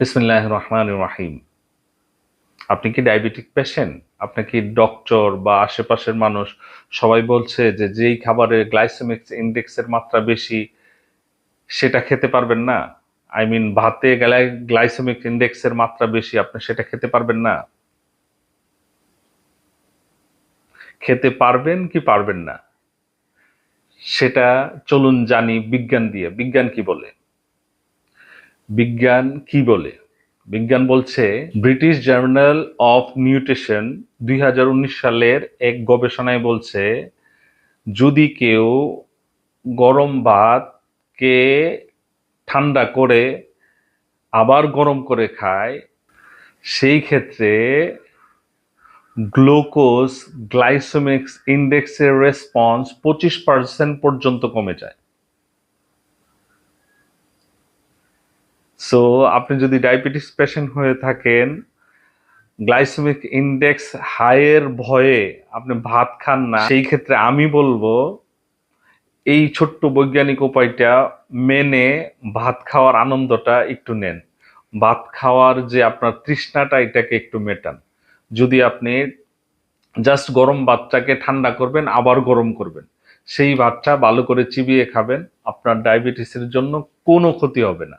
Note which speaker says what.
Speaker 1: বিসমিল্লাহ রহমান রাহিম। আপনি কি ডায়াবেটিক পেশেন্ট আপনি কি ডক্টর বা আশেপাশের মানুষ? সবাই বলছে যে যেই খাবারের গ্লাইসেমিক ইন্ডেক্সের মাত্রা বেশি, সেটা খেতে পারবেন না। আই মিন ভাতে গেলে গ্লাইসেমিক ইন্ডেক্সের মাত্রা বেশি, আপনি সেটা খেতে পারবেন না। খেতে পারবেন কি পারবেন না? সেটা চলুন জানি বিজ্ঞান দিয়ে। বিজ্ঞান কি বলে? বিজ্ঞান কি বলে? বিজ্ঞান বলছে, ব্রিটিশ জার্নাল অফ নিউট্রিশন দুই হাজার উনিশ সালের এক গবেষণায় বলছে, যদি কেউ গরম ভাতকে ঠান্ডা করে আবার গরম করে খায়, সেই ক্ষেত্রে গ্লুকোজ গ্লাইসোমিক্স ইন্ডেক্সের রেসপন্স পঁচিশ পার্সেন্ট পর্যন্ত কমে যায়। সো আপনি যদি ডায়াবেটিস পেশেন্ট হয়ে থাকেন গ্লাইসেমিক ইন্ডেক্স হাইয়ের ভয়ে আপনি ভাত খান না, সেই ক্ষেত্রে আমি বলব, এই ছোট্ট বৈজ্ঞানিক উপায়টা মেনে ভাত খাওয়ার আনন্দটা একটু নেন। ভাত খাওয়ার যে আপনার তৃষ্ণাটা, এটাকে একটু মেটান। যদি আপনি জাস্ট গরম ভাতটাকে ঠান্ডা করবেন, আবার গরম করবেন। সেই ভাতটা ভালো করে চিবিয়ে খাবেন, আপনার ডায়াবেটিসের জন্য কোনো ক্ষতি হবে না।